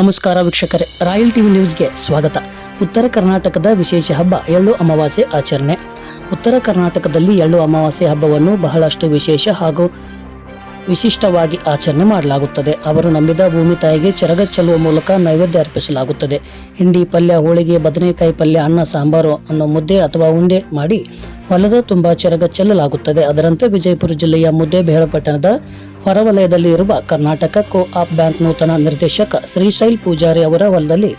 ನಮಸ್ಕಾರ ವೀಕ್ಷಕರೇ, royal TV ನ್ಯೂಸ್ಗೆ ಸ್ವಾಗತ. ಉತ್ತರ ಕರ್ನಾಟಕದ ವಿಶೇಷ ಹಬ್ಬ ಎಳ್ಳು ಅಮಾವಾಸ್ಯೆ ಆಚರಣೆ. ಉತ್ತರ ಕರ್ನಾಟಕದಲ್ಲಿ ಎಳ್ಳು ಅಮಾವಾಸ್ಯೆ ಹಬ್ಬವನ್ನು ಬಹಳಷ್ಟು ವಿಶೇಷ ಹಾಗೂ ವಿಶಿಷ್ಟವಾಗಿ ಆಚರಣೆ ಮಾಡಲಾಗುತ್ತದೆ. ಅವರು ನಂಬಿದ ಭೂಮಿ ತಾಯಿಗೆ ಚರಗ ಚೆಲ್ಲುವ ಮೂಲಕ ನೈವೇದ್ಯ ಅರ್ಪಿಸಲಾಗುತ್ತದೆ. ಹಿಂಡಿ ಪಲ್ಯ, ಹೋಳಿಗೆ, ಬದನೆಕಾಯಿ ಪಲ್ಯ, ಅನ್ನ, ಸಾಂಬಾರು ಅನ್ನೋ ಮುದ್ದೆ ಅಥವಾ ಉಂಡೆ ಮಾಡಿ ಹೊಲದ ತುಂಬ ಚರಗ ಚೆಲ್ಲಲಾಗುತ್ತದೆ. ಅದರಂತೆ ವಿಜಯಪುರ ಜಿಲ್ಲೆಯ ಮುದ್ದೆ ಪಟ್ಟಣದ ಹೊರವಲಯದಲ್ಲಿ ಇರುವ ಕರ್ನಾಟಕ ಕೋ ಆಪ್ ಬ್ಯಾಂಕ್ ನೂತನ ನಿರ್ದೇಶಕ ಶ್ರೀಶೈಲ್ ಪೂಜಾರಿ ಅವರ ಹೊಲದಲ್ಲಿ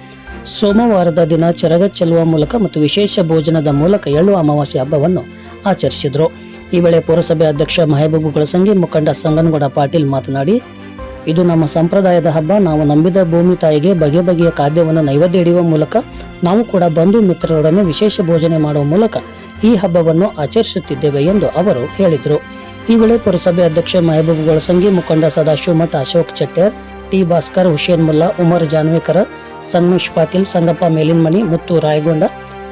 ಸೋಮವಾರದ ದಿನ ಚರಗ ಚೆಲ್ಲುವ ಮೂಲಕ ಮತ್ತು ವಿಶೇಷ ಭೋಜನದ ಮೂಲಕ ಎಳ್ಳು ಅಮಾವಾಸ್ಯೆ ಹಬ್ಬವನ್ನು ಆಚರಿಸಿದರು. ಈ ವೇಳೆ ಪುರಸಭೆ ಅಧ್ಯಕ್ಷ ಮಹಬೂಬು ಗೊಳಸಂಗಿ ಮುಖಂಡ ಸಂಗನಗೌಡ ಪಾಟೀಲ್ ಮಾತನಾಡಿ, ಇದು ನಮ್ಮ ಸಂಪ್ರದಾಯದ ಹಬ್ಬ. ನಾವು ನಂಬಿದ ಭೂಮಿ ತಾಯಿಗೆ ಬಗೆ ಬಗೆಯ ಖಾದ್ಯವನ್ನು ನೈವೇದ್ಯ ಹಿಡಿಯುವ ಮೂಲಕ ನಾವು ಕೂಡ ಬಂಧು ಮಿತ್ರರೊಡನೆ ವಿಶೇಷ ಭೋಜನೆ ಮಾಡುವ ಮೂಲಕ ಈ ಹಬ್ಬವನ್ನು ಆಚರಿಸುತ್ತಿದ್ದೇವೆ ಎಂದು ಅವರು ಹೇಳಿದರು. ಈ ವೇಳೆ ಪುರಸಭೆ ಅಧ್ಯಕ್ಷ ಮಹಬೂಬ್ ಗೊಳಸಂಗಿ ಮುಖಂಡ ಸದಾಶಿವ ಮಠ ಅಶೋಕ್ ಚಟ್ಟೆರ್ ಟಿ ಭಾಸ್ಕರ್, ಹುಸೇನ್ ಮುಲ್ಲಾ, ಉಮರ್ ಜಾನ್ವೇಕರ ಸಂಗಮೇಶ್ ಪಾಟೀಲ್, ಸಂಗಪ್ಪ ಮೇಲಿನ್ಮಣಿ, ಮುತ್ತು ರಾಯಗೊಂಡ,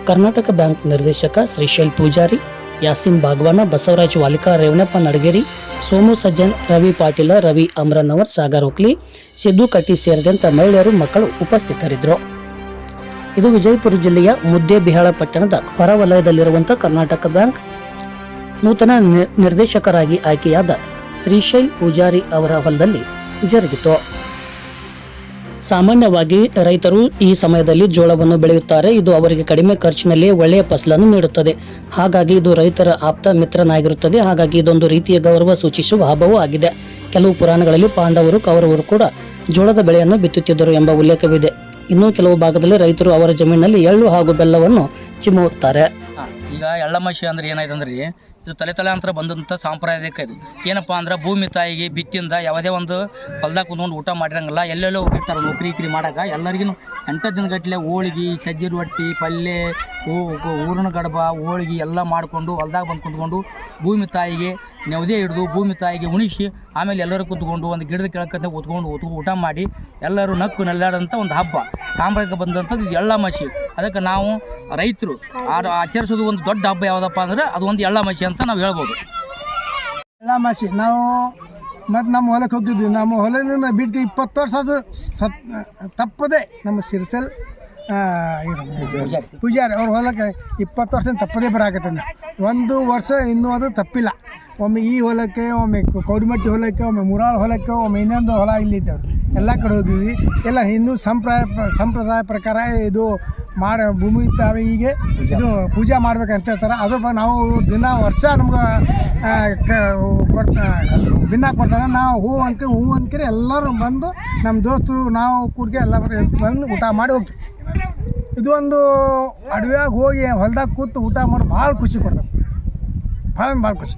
ಕರ್ನಾಟಕ ಬ್ಯಾಂಕ್ ನಿರ್ದೇಶಕ ಶ್ರೀಶೈಲ್ ಪೂಜಾರಿ, ಯಾಸಿನ್ ಬಾಗ್ವಾನ ಬಸವರಾಜ್ ವಾಲಿಕಾ ರೇವಣಪ್ಪ ನಡಗೇರಿ, ಸೋಮು ಸಜ್ಜನ್, ರವಿ ಪಾಟೀಲ, ರವಿ ಅಮರನವರ್, ಸಾಗರ್ ಹುಕ್ಲಿ ಸಿದ್ದು ಕಟ್ಟಿ ಸೇರಿದಂತೆ ಮಹಿಳೆಯರು, ಮಕ್ಕಳು ಉಪಸ್ಥಿತರಿದ್ದರು. ಇದು ವಿಜಯಪುರ ಜಿಲ್ಲೆಯ ಮುದ್ದೇಬಿಹಾಳ ಪಟ್ಟಣದ ಹೊರವಲಯದಲ್ಲಿರುವಂಥ ಕರ್ನಾಟಕ ಬ್ಯಾಂಕ್ ನೂತನ ನಿರ್ದೇಶಕರಾಗಿ ಆಯ್ಕೆಯಾದ ಶ್ರೀಶೈಲ್ ಪೂಜಾರಿ ಅವರ ಹೊಲದಲ್ಲಿ ಜರುಗಿತು. ಸಾಮಾನ್ಯವಾಗಿ ರೈತರು ಈ ಸಮಯದಲ್ಲಿ ಜೋಳವನ್ನು ಬೆಳೆಯುತ್ತಾರೆ. ಇದು ಅವರಿಗೆ ಕಡಿಮೆ ಖರ್ಚಿನಲ್ಲಿ ಒಳ್ಳೆಯ ಫಸಲನ್ನು ನೀಡುತ್ತದೆ. ಹಾಗಾಗಿ ಇದು ರೈತರ ಆಪ್ತ ಮಿತ್ರನಾಗಿರುತ್ತದೆ. ಹಾಗಾಗಿ ಇದೊಂದು ರೀತಿಯ ಗೌರವ ಸೂಚಿಸುವ ಹಬ್ಬವೂ ಆಗಿದೆ. ಕೆಲವು ಪುರಾಣಗಳಲ್ಲಿ ಪಾಂಡವರು ಕೌರವರು ಕೂಡ ಜೋಳದ ಬೆಳೆಯನ್ನು ಬಿತ್ತುತ್ತಿದ್ದರು ಎಂಬ ಉಲ್ಲೇಖವಿದೆ. ಇನ್ನೂ ಕೆಲವು ಭಾಗದಲ್ಲಿ ರೈತರು ಅವರ ಜಮೀನಿನಲ್ಲಿ ಎಳ್ಳು ಹಾಗೂ ಬೆಲ್ಲವನ್ನು ಚಿಮ್ಮುತ್ತಾರೆ. ಈಗ ಎಳ್ಳಮಶಿ ಅಂದ್ರೆ ಏನಾಯ್ತು ಅಂದ್ರೆ ರೀ, ಇದು ತಲೆ ತಲಾಂತರ ಬಂದಂಥ ಸಾಂಪ್ರದಾಯಿಕ ಇದು. ಏನಪ್ಪ ಅಂದ್ರೆ ಭೂಮಿ ತಾಯಿಗೆ ಬಿತ್ತಿಂದ ಯಾವುದೇ ಒಂದು ಹೊಲ್ದಾಗ ಕುಂದ್ಕೊಂಡು ಊಟ ಮಾಡಿರಂಗಿಲ್ಲ. ಎಲ್ಲೆಲ್ಲೋ ಹೋಗಿರ್ತಾರೆ ನೌಕರಿ ಇಕ್ರಿ ಮಾಡಾಕ. ಎಲ್ಲರಿಗೂ ಎಂಟು ದಿನಗಟ್ಟಲೆ ಹೋಳ್ಗಿ, ಸಜ್ಜಿ ರೊಟ್ಟಿ ಪಲ್ಯ ಊರಿನ ಗಡಬ, ಹೋಳ್ಗಿ ಎಲ್ಲ ಮಾಡಿಕೊಂಡು ಹೊಲ್ದಾಗ ಬಂದು ಕುಂತ್ಕೊಂಡು ಭೂಮಿ ತಾಯಿಗೆ ನೆವದೇ ಹಿಡಿದು ಭೂಮಿ ತಾಯಿಗೆ ಉಣಿಸಿ ಆಮೇಲೆ ಎಲ್ಲರೂ ಕುತ್ಕೊಂಡು ಒಂದು ಗಿಡದ ಕೆಳಕಂತ ಕೂತ್ಕೊಂಡು ಊಟ- ಊಟ ಮಾಡಿ ಎಲ್ಲರೂ ನಕ್ಕು ನಲ್ಲಾಡಂಥ ಒಂದು ಹಬ್ಬ. ಸಾಂಪ್ರದಾಯಿಕ ಬಂದಂಥದ್ದು ಎಳ್ಳ ಮಸಿ ಅದಕ್ಕೆ ನಾವು ರೈತರು ಆಚರಿಸೋದು ಒಂದು ದೊಡ್ಡ ಹಬ್ಬ ಯಾವುದಪ್ಪ ಅಂದ್ರೆ ಅದು ಒಂದು ಎಳ್ಳಮಶಿ ಅಂತ ನಾವು ಹೇಳ್ಬೋದು. ಎಲ್ಲ ಮಸಿ ನಾವು ಮತ್ತು ನಮ್ಮ ಹೊಲಕ್ಕೆ ಹೋಗ್ತಿದ್ವಿ ನಮ್ಮ ಹೊಲದಿಂದ ಬಿಟ್ಟು ಇಪ್ಪತ್ತು ವರ್ಷ ಅದು ಸತ್, ತಪ್ಪದೆ ನಮ್ಮ ಶಿರ್ಸಲ್ ಪೂಜಾರಿ ಅವ್ರ ಹೊಲಕ್ಕೆ ಇಪ್ಪತ್ತು ವರ್ಷ ತಪ್ಪದೇ ಬರಾಕತ್ತೆ ಒಂದು ವರ್ಷ ಇನ್ನೂ ಅದು ತಪ್ಪಿಲ್ಲ. ಒಮ್ಮೆ ಈ ಹೊಲಕ್ಕೆ, ಒಮ್ಮೆ ಕೌಡಿಮಟ್ಟಿ ಹೊಲಕ್ಕೆ, ಒಮ್ಮೆ ಮುರಾಳ ಹೊಲಕ್ಕೆ, ಒಮ್ಮೆ ಇನ್ನೊಂದು ಹೊಲ ಇಲ್ಲಿದ್ದವ್ರು ಎಲ್ಲ ಕಡೆ ಹೋಗಿದ್ವಿ. ಎಲ್ಲ ಹಿಂದೂ ಸಂಪ್ರದಾಯ ಸಂಪ್ರದಾಯ ಪ್ರಕಾರ ಇದು ಮಾಡ, ಭೂಮಿ ಹೀಗೆ ಇದು ಪೂಜೆ ಮಾಡ್ಬೇಕಂತ ಹೇಳ್ತಾರೆ. ಬಗ್ಗೆ ನಾವು ದಿನ ವರ್ಷ ನಮ್ಗೆ ಕೊಡ್ತಾ ಭಿನ್ನ ಕೊಡ್ತಾರೆ ನಾವು ಹೂ ಅಂತ ಹೂ ಅಂತೀರಿ ಎಲ್ಲರೂ ಬಂದು ನಮ್ಮ ದೋಸ್ತರು, ನಾವು ಕೂಡ್ಗೆ ಎಲ್ಲ ಬಂದು ಊಟ ಮಾಡಿ ಹೋಗ್ತೀವಿ ಇದು ಒಂದು ಅಡವ್ಯಾಗ ಹೋಗಿ ಹೊಲ್ದಾಗ ಕೂತು ಊಟ ಮಾಡಿ ಭಾಳ ಖುಷಿ ಕೊಡ್ತಾರೆ ಭಾಳ ಭಾಳ ಖುಷಿ.